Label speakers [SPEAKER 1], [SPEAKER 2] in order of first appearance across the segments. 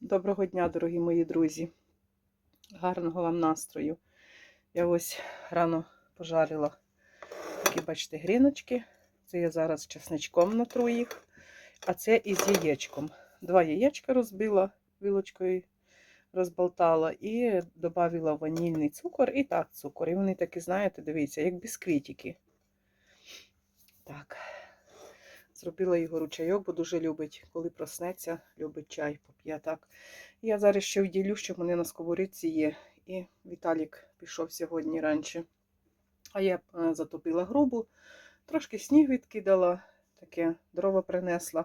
[SPEAKER 1] Доброго дня, дорогі мої друзі. Гарного вам настрою. Я ось рано пожарила такі, бачите, гріночки. Це я зараз чесничком натру їх, а це із яєчком. Два яєчка розбила вилочкою, розболтала і додала ванільний цукор і так цукор. І вони такі, знаєте, дивіться, як бісквітики. Так. Зробила його ручайок, бо дуже любить, коли проснеться, любить чай, поп'є так. Я зараз ще вділю, що вони на сковорідці є. І Віталік пішов сьогодні раніше. А я е, затопила грубу, трошки сніг відкидала, таке дрова принесла,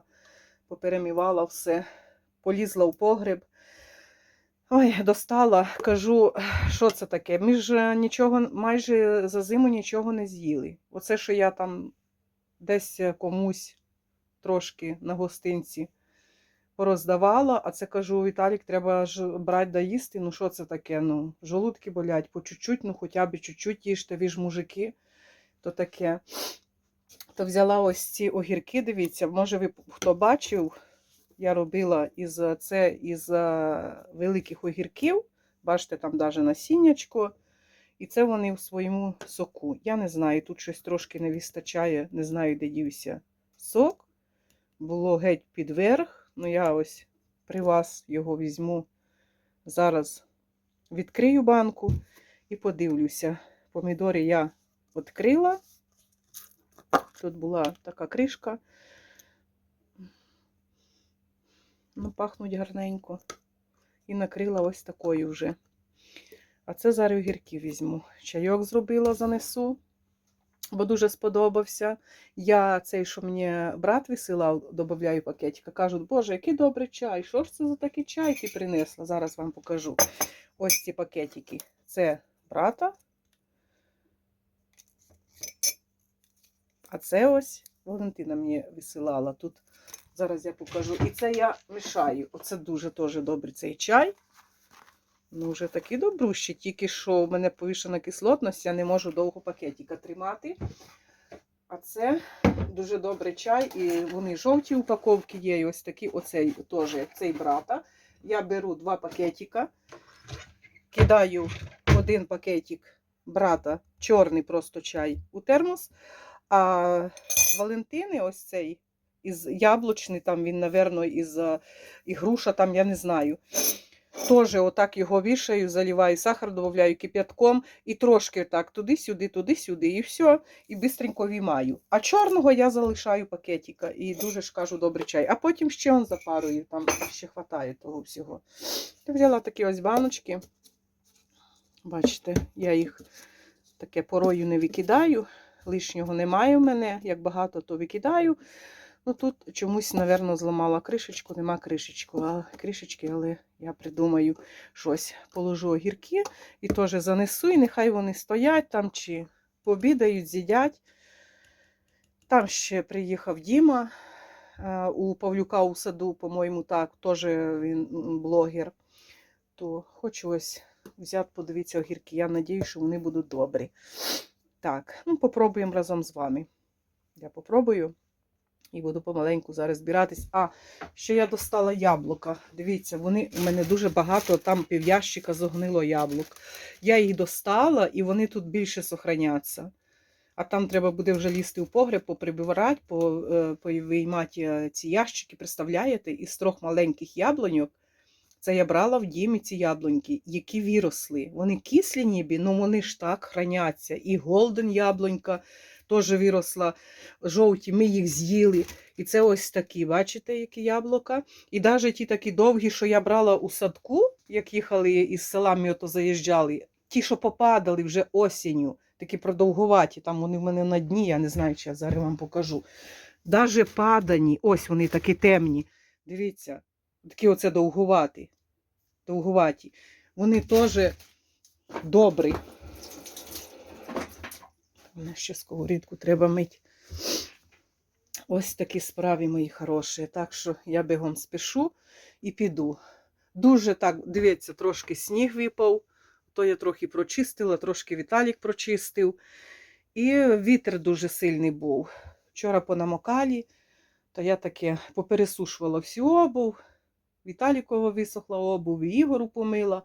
[SPEAKER 1] поперемівала все, полізла в погреб. Ой, достала, кажу, що це таке? Ми ж нічого, майже за зиму нічого не з'їли. Оце, що я там десь комусь трошки на гостинці пороздавала, а це кажу, Віталік, треба ж брати да їсти. Ну, що це таке? Ну, жолудки болять, по чуть-чуть, ну хоча б чуть-чуть їжте, ви ж мужики, то таке. То взяла ось ці огірки, дивіться, може, ви хто бачив, я робила із це із е, великих огірків. Бачите, там навіть насіннячко. І це вони в своєму соку. Я не знаю, тут щось трошки не вистачає, не знаю, де дівся сок. Було геть підверх. Ну, я ось при вас його візьму. Зараз відкрию банку і подивлюся. Помідори я відкрила. Тут була така кришка. Ну, пахнуть гарненько. І накрила ось такою вже. А це зараз огірки візьму. Чайок зробила, занесу, бо дуже сподобався. Я цей, що мені брат висилав, додаю пакетика. Кажуть, боже, який добрий чай. Що ж це за такий чай ти принесла? Зараз вам покажу. Ось ці пакетики. Це брата. А це ось Валентина мені висилала. Тут зараз я покажу. І це я мішаю. Оце дуже теж добрий цей чай. Ну, вже такі добрущі, тільки що в мене повішена кислотність, я не можу довго пакетика тримати. А це дуже добрий чай, і вони жовті упаковки є. І ось такі, оцей теж цей брата. Я беру два пакетика, кидаю один пакетик брата, чорний просто чай у термос. А Валентини, ось цей із яблучний, там він, напевно, із і груша, там я не знаю. Теж отак його вішаю, заливаю сахар, додаю кип'ятком і трошки так туди-сюди, туди-сюди, і все, і бистренько віймаю. А чорного я залишаю пакетика і дуже ж кажу добрий чай. А потім ще он запарую, там ще хватає того всього. Я взяла такі ось баночки. Бачите, я їх таке порою не викидаю. Лишнього немає в мене. Як багато, то викидаю. Ну тут чомусь, напевно, зламала кришечку, нема кришечку, а кришечки, але я придумаю щось. Положу огірки і теж занесу, і нехай вони стоять там чи пообідають, з'їдять. Там ще приїхав Діма е, у Павлюка у саду, по-моєму, так, теж він блогер. То хочу ось взяти, подивитися огірки. Я надію, що вони будуть добрі. Так, ну попробуємо разом з вами. Я попробую. І буду помаленьку зараз збиратись. А, ще я достала яблука. Дивіться, вони у мене дуже багато, там пів'ящика зогнило яблук. Я їх достала, і вони тут більше сохраняться. А там треба буде вже лізти в погреб, поприбирати, по, е, повиймати е, ці ящики, представляєте, із трьох маленьких яблуньок. Це я брала в дімі ці яблуньки, які виросли. Вони кислі ніби, але вони ж так храняться. І голден яблунька теж виросла жовті, ми їх з'їли. І це ось такі, бачите, які яблука. І навіть ті такі довгі, що я брала у садку, як їхали із села, ми ото заїжджали, ті, що попадали вже осінню, такі продовгуваті, там вони в мене на дні, я не знаю, чи я зараз вам покажу. Даже падані, ось вони такі темні. Дивіться, такі оце довгуваті. довгуваті. Вони теж добрі. Мене ще сковорідку треба мити. Ось такі справи мої хороші. Так що я бігом спішу і піду. Дуже так, дивіться, трошки сніг випав, то я трохи прочистила, трошки Віталік прочистив. І вітер дуже сильний був. Вчора по намокалі, то я таке попересушувала всю обув. Віталікова висохла обув, і Ігору помила.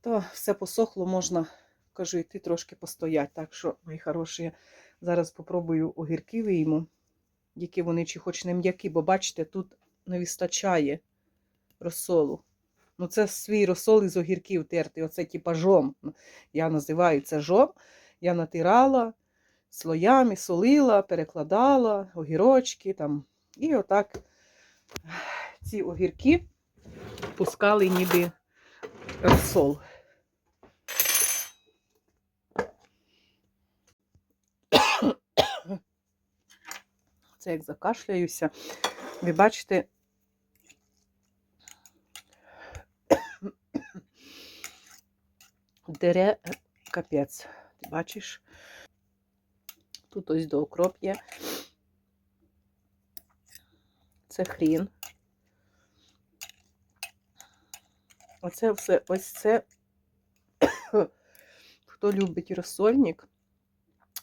[SPEAKER 1] То все посохло, можна, кажу, йти трошки постоять. Так що, мої хороші, зараз попробую огірки вийму, які вони чи хоч не м'які, бо бачите, тут не вистачає розсолу. Ну, це свій розсол із огірків тертий. Оце типа жом. Я називаю це жом. Я натирала слоями, солила, перекладала, огірочки там. І отак ці огірки пускали ніби розсол. Це як закашляюся. Ви бачите, дере капець. Ти бачиш? Тут ось до окроп є. Це хрін. Оце все, ось це, хто любить розсольник,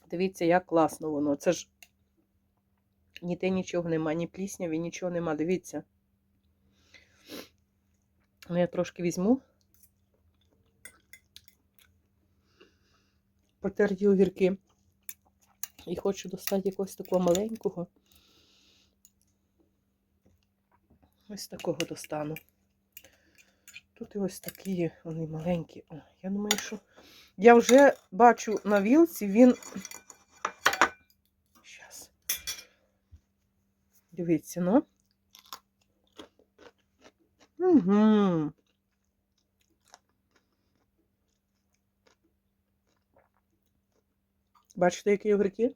[SPEAKER 1] дивіться, як класно воно. Це ж ніде нічого нема, ні плісняві, нічого нема. Дивіться. Ну, я трошки візьму. Потерті огірки. І хочу достати якогось такого маленького. Ось такого достану. Тут і ось такі вони маленькі. О, я думаю, що я вже бачу на вілці, він. Дивіться, ну. Угу. Бачите, які огірки?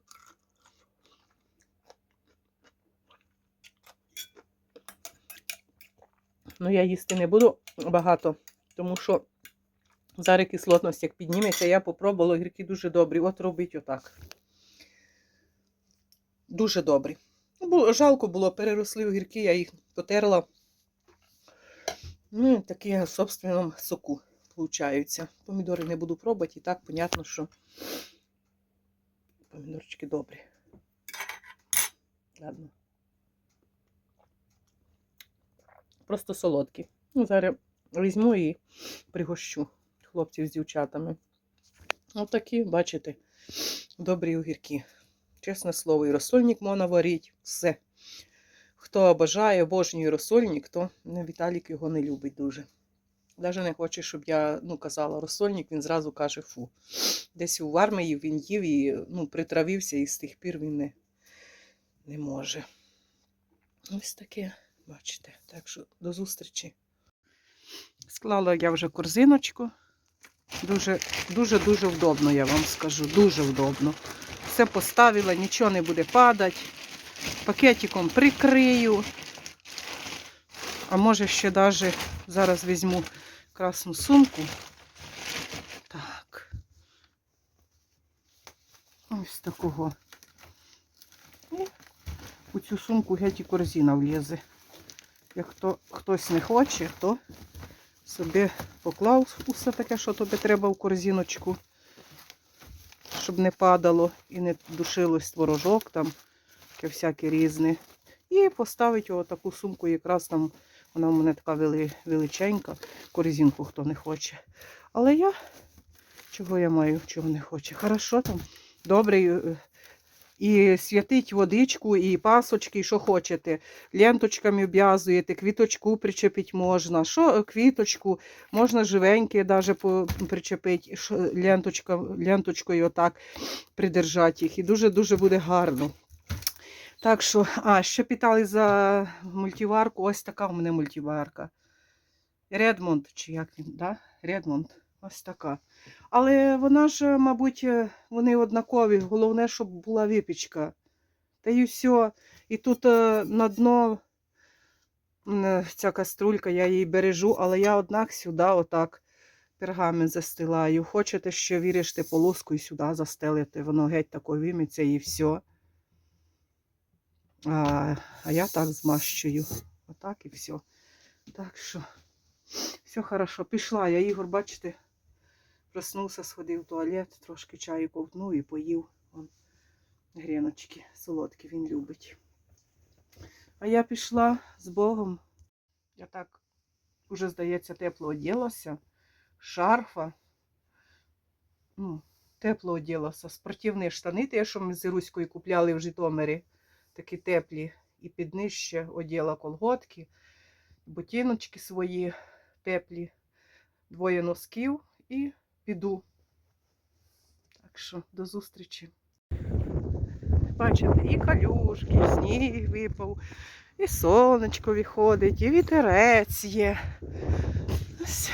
[SPEAKER 1] Ну, я їсти не буду багато, тому що зараз кислотність як підніметься, я попробувала огірки дуже добрі. От робить отак. Дуже добрі. Жалко було, переросли огірки, я їх потерла. Ну, такі в собственному соку получаються. Помідори не буду пробувати, і так, понятно, що помідорчики добрі. Ладно. Просто солодкі. Ну, зараз візьму і пригощу хлопців з дівчатами. Отакі, бачите, добрі огірки. Чесне слово, і розсольник можна варити, все. Хто бажає, обожнює розсольник, то Віталік його не любить дуже. Навіть не хоче, щоб я ну, казала розсольник, він зразу каже фу. Десь у армії він їв і ну, притравився, і з тих пір він не, не може. Ось таке, бачите. Так що до зустрічі. Склала я вже корзиночку. Дуже, дуже, дуже вдобно, я вам скажу. Дуже вдобно. Все поставила, нічого не буде падати. Пакетиком прикрию. А може ще навіть зараз візьму красну сумку. Так. Ось такого. І у цю сумку геть і корзина влізе. Як хто, хтось не хоче, то собі поклав усе таке, що тобі треба в корзиночку, щоб не падало і не душилось творожок там, таке всяке різне. І поставить його таку сумку, якраз там вона в мене така величенька, корзинку хто не хоче. Але я, чого я маю, чого не хоче. Хорошо там, добре. І святить водичку, і пасочки, і що хочете. Ленточками обв'язуєте, квіточку причепити можна. Що е, квіточку, можна живеньке навіть причепити, ленточкою отак придержати їх. І дуже-дуже буде гарно. Так що, а, ще питали за мультиварку. Ось така у мене мультиварка. Редмонд, чи як він, да? Редмонд. Ось така. Але вона ж, мабуть, е, вони однакові. Головне, щоб була випічка. Та і все. І тут е, на дно е, ця каструлька, я її бережу, але я однак сюди отак пергамент застилаю. Хочете ще вирішити полоску і сюди застелити. Воно геть тако виметься і все. А, а я так змащую. Отак і все. Так що, все хорошо. Пішла я, Ігор, бачите, проснувся, сходив в туалет, трошки чаю ковтнув і поїв. Вон, гріночки солодкі він любить. А я пішла з Богом. Я так Уже, здається, тепло оділася. Шарфа. Ну, тепло оділася. Спортивні штани, ті, що ми з Іруською купляли в Житомирі. Такі теплі. І під нижче оділа колготки, ботиночки свої теплі, двоє носків і піду. Так що до зустрічі. Бачите, і калюшки, і сніг випав, і сонечко виходить, і вітерець є. Ось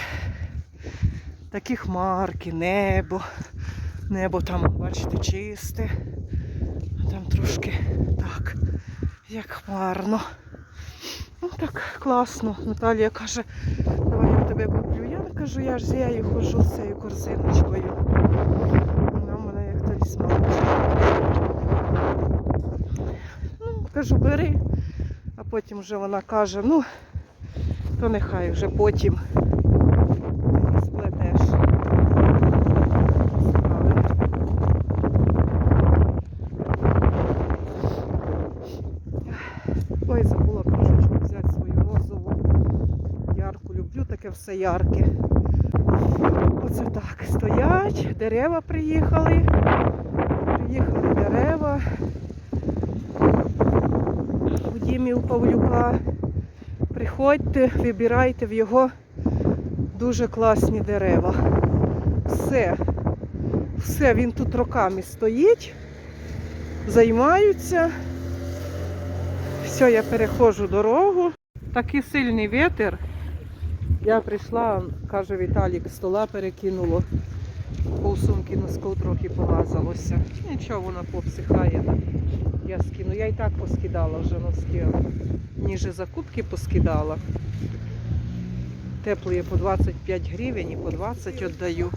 [SPEAKER 1] такі хмарки, небо. Небо там, бачите, чисте. Там трошки так, як хмарно. Ну так класно. Наталія каже, давай я тебе кажу, я ж з її ходжу з цією корзиночкою. Вона мене як талісманчик. Ну, кажу, бери. А потім вже вона каже, ну, то нехай вже потім все ярке. Оце так. Стоять, дерева приїхали. Приїхали дерева. У Дімі у Павлюка. Приходьте, вибирайте в його дуже класні дерева. Все. Все, він тут роками стоїть, займаються. Все, я переходжу дорогу. Такий сильний вітер. Я прийшла, каже Віталік, стола перекинуло. Пол сумки носков трохи помазалося. Нічого, воно попсихає. Я скину. Я і так поскидала вже носки. Ніже закупки поскидала. Теплої по 25 гривень і по 20 віддаю.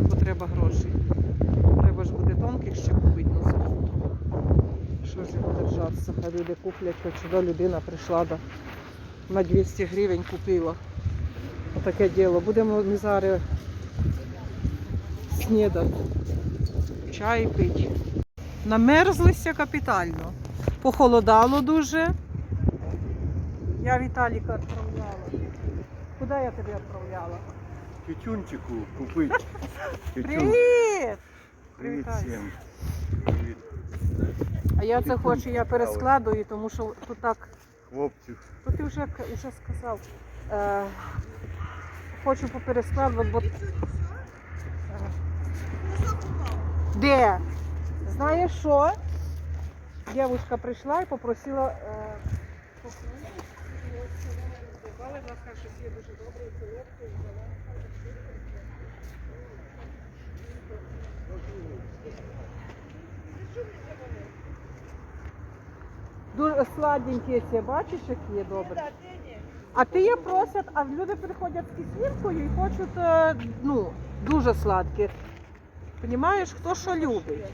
[SPEAKER 1] Бо треба грошей. Треба ж буде тонких ще купити носків. Що ж його держатися? Хай люди куплять, хоч сюди людина прийшла до на 200 гривень купила. Отаке діло. Будемо ми зараз снідати. Чай пити. Намерзлися капітально. Похолодало дуже. Я Віталіка відправляла. Куди я тебе відправляла?
[SPEAKER 2] Тютюнчику купить. Тютюн.
[SPEAKER 1] Привіт!
[SPEAKER 2] Привіт всім.
[SPEAKER 1] А я це хочу, я перескладую, тому що тут так
[SPEAKER 2] Хлопців.
[SPEAKER 1] То ти вже, вже сказав. Е, хочу поперескладувати, бо. Е, де? Знаєш що? Дівчинка прийшла і попросила. Е, і вона є дуже добрий солодкий, і взяла. Дуже сладенькі ці, бачиш, які є добрі. А ти є просять, а люди приходять з кислинкою і хочуть е, ну, дуже сладкі. Понімаєш, хто що любить.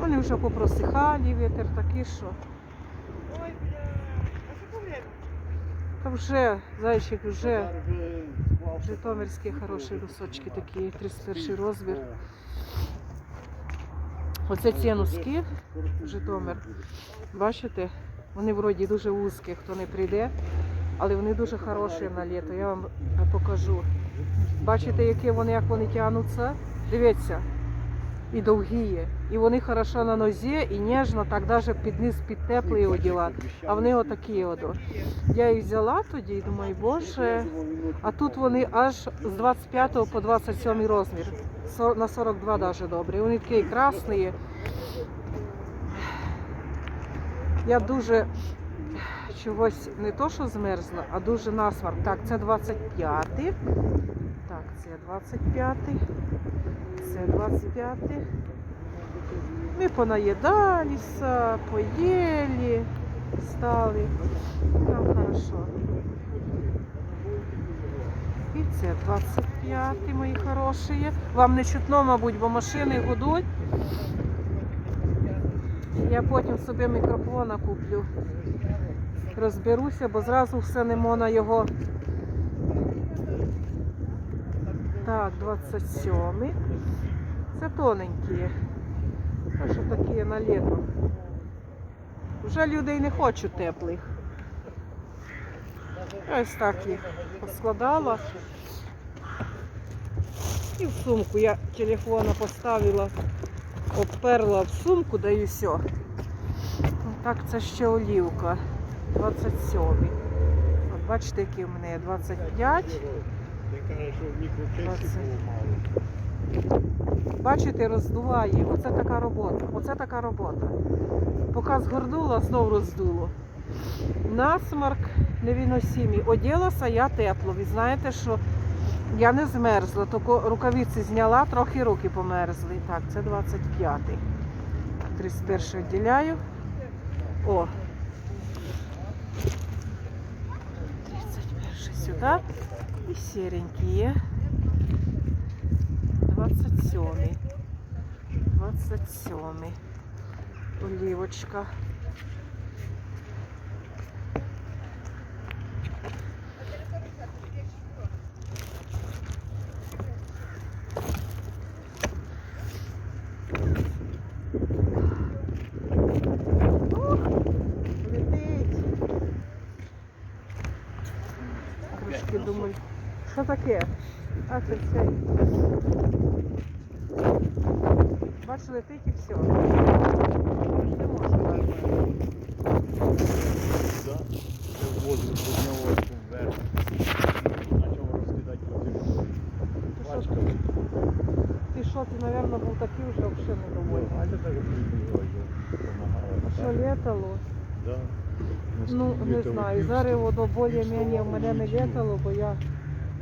[SPEAKER 1] Вони вже попросихалі, вітер такий, що.
[SPEAKER 3] Ой, бля. А що?
[SPEAKER 1] Та вже, зайчик, вже
[SPEAKER 2] Вже
[SPEAKER 1] житомирські хороші русочки такі, 31 розмір. Оце ці носки, Житомир. Бачите? Вони вроді дуже вузькі, хто не прийде, але вони дуже хороші на літо. Я вам покажу. Бачите, які вони, як вони тягнуться? Дивіться. І довгі. І вони хорошо на нозі, і ніжно, так навіть під низ під теплий оділа. А вони отакі от. Я їх взяла тоді і думаю, боже. А тут вони аж з 25 по 27 розмір. На 42 навіть добре. Вони такі красні. Я дуже чогось не то, що змерзла, а дуже насмарк. Так, це 25. Так, це 25. Це 25. Ми понаїдалися, поїли, стали. Там хорошо. І це 25, мої хороші. Вам не чутно, мабуть, бо машини гудуть. Я потім собі мікрофона куплю. Розберуся, бо зразу все не можна його. Так, 27. Це тоненькі. А що такі на літо? Вже людей не хочуть теплих. Ось так їх поскладала. І в сумку я телефона поставила, обперла в сумку, да і все. Так, це ще олівка. 27. От бачите, які в мене 25.
[SPEAKER 2] Ти кажеш, що в мікрочасі
[SPEAKER 1] Двадцять.
[SPEAKER 2] було мало.
[SPEAKER 1] Бачите, роздуває. Оце така робота. Оце така робота. Поки згорнула, знов роздуло. Насмарк невіносимий. Оділася я тепло. Ви знаєте, що я не змерзла, тільки рукавиці зняла, трохи руки померзли. Так, це 25-й. 31 відділяю. О. 31 сюди. І сіренький є. 27. 27. Олівочка. Ух, летить. Трошки думаю, таке? А це цей. Бач, летить і все. Не можу
[SPEAKER 2] вверх. Почав розкидати. Пачка.
[SPEAKER 1] Ти що, ти, мабуть, був такий вже взагалі не довольний.
[SPEAKER 2] А це так
[SPEAKER 1] Що літало?
[SPEAKER 2] Да.
[SPEAKER 1] Ну, не знаю. Зараз воно більш-менш в мене не літало, бо я.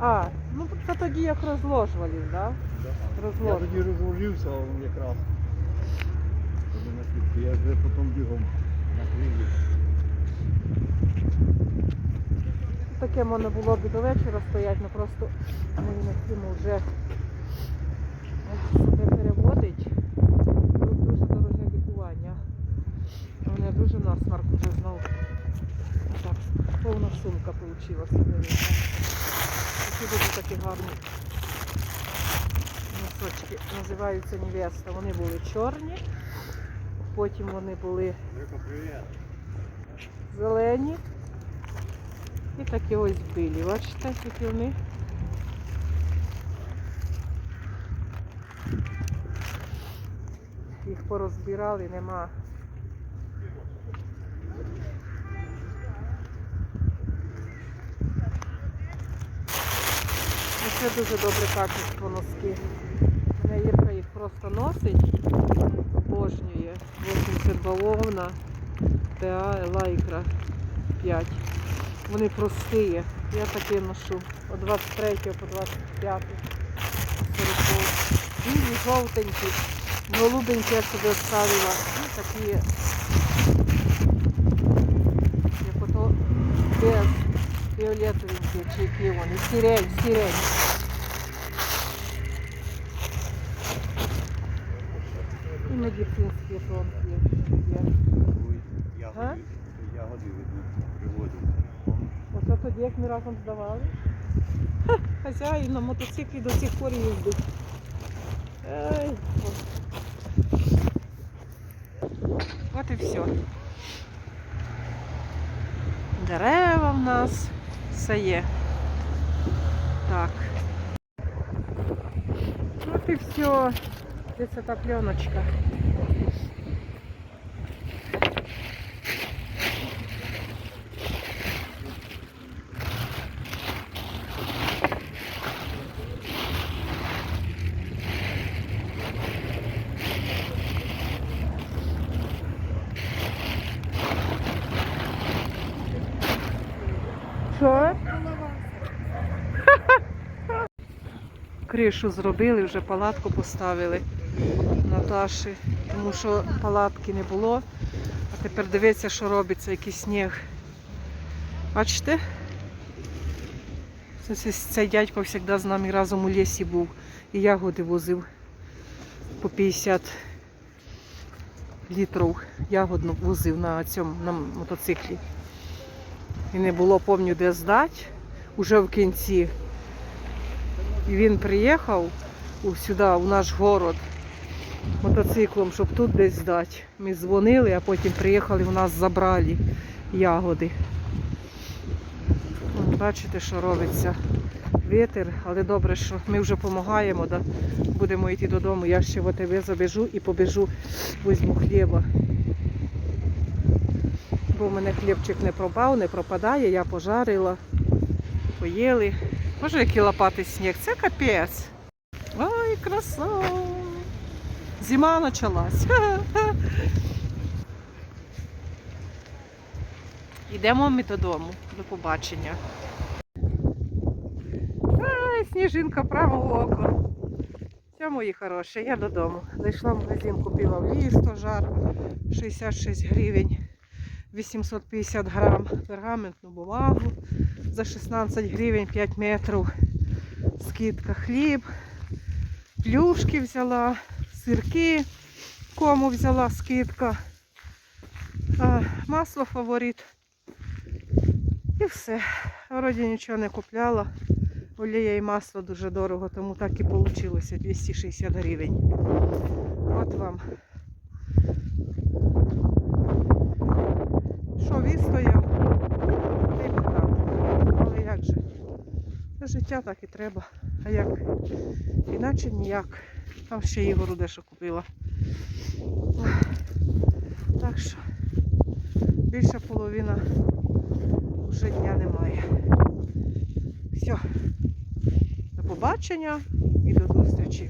[SPEAKER 1] А, ну це тоді як розложували, так? Да?
[SPEAKER 2] Я
[SPEAKER 1] Розложували.
[SPEAKER 2] тоді розложився а він якраз. Тоді на квітки. Я вже потім бігом на накрив.
[SPEAKER 1] Таке можна було б і до вечора стояти, але просто мені на цьому вже себе переводить. Тут дуже дороге лікування. У мене дуже насмарк вже знову. Так, повна сумка вийшла. Такі дуже такі гарні носочки. Називаються невеста. Вони були чорні, потім вони були зелені. І такі ось білі. Бачите, які вони. Їх порозбирали, нема. Це дуже добре качество носки. Мене Ірка їх просто носить, обожнює. 80 бавовна, ТА, лайкра 5. Вони прості. Я такі ношу. От 23 по 25. 40. Білі, жовтенькі. Голубенькі я собі оставила. Ну, такі. Як ото без фіолетовенькі, чи які вони. Сірень, сірень. Медицинські тонкі є.
[SPEAKER 2] Ягоди, видно, приводять.
[SPEAKER 1] Оце тоді, як ми разом здавали. Ха, хазяїн на мотоциклі до сих пор їздить. Ей. От і все. Дерева в нас все є. Так. От і все. Де це та пленочка? Що? Кришу зробили, вже палатку поставили Наташі, тому що палатки не було. А тепер дивіться, що робиться, який сніг. Бачите? Це- це- Цей дядько завжди з нами разом у лісі був і ягоди возив по 50 літрів ягодну возив на цьому на мотоциклі. І не було помню де здати уже в кінці. І він приїхав сюди, у наш город. мотоциклом, щоб тут десь здати. Ми дзвонили, а потім приїхали, у нас забрали ягоди. Бачите, що робиться. Вітер, але добре, що ми вже допомагаємо, да? будемо йти додому. Я ще в ОТВ забіжу і побіжу, візьму хліба. Бо в мене хлібчик не пропав, не пропадає, я пожарила, поїли. Боже, який лопатий сніг, це капець. Ой, краса! Зима почалась. Йдемо ми додому. До побачення. Ай, сніжинка право в око. Все, мої хороші, я додому. Зайшла в магазин, купила в ліс, жар 66 гривень, 850 грам пергаментну бумагу за 16 гривень 5 метрів. Скидка хліб, плюшки взяла, сирки, кому взяла скидка, масло фаворит. І все. Вроді нічого не купляла. Олія і масло дуже дорого, тому так і вийшло 260 гривень. От вам. Що вистояв? Та й продав. Але як же? Життя так і треба. А як? Іначе ніяк. Там ще Ігору дещо купила. Так що більша половина вже дня немає. Все. До побачення і до зустрічі.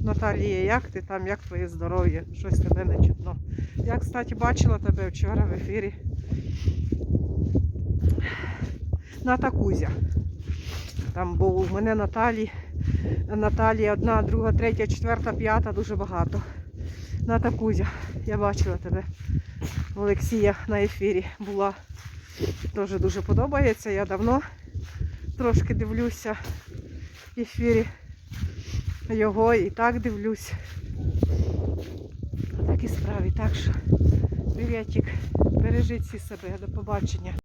[SPEAKER 1] Наталія, як ти там, як твоє здоров'я? Щось тебе не чутно. Я, кстати, бачила тебе вчора в ефірі. Ната Кузя. Там був у мене Наталі. Наталія одна, друга, третя, четверта, п'ята, дуже багато. Ната Кузя. Я бачила тебе. Олексія на ефірі була. Дуже дуже подобається. Я давно трошки дивлюся в ефірі його і так дивлюсь. Такі справи. Так що, привітик, бережіть всі себе. До побачення.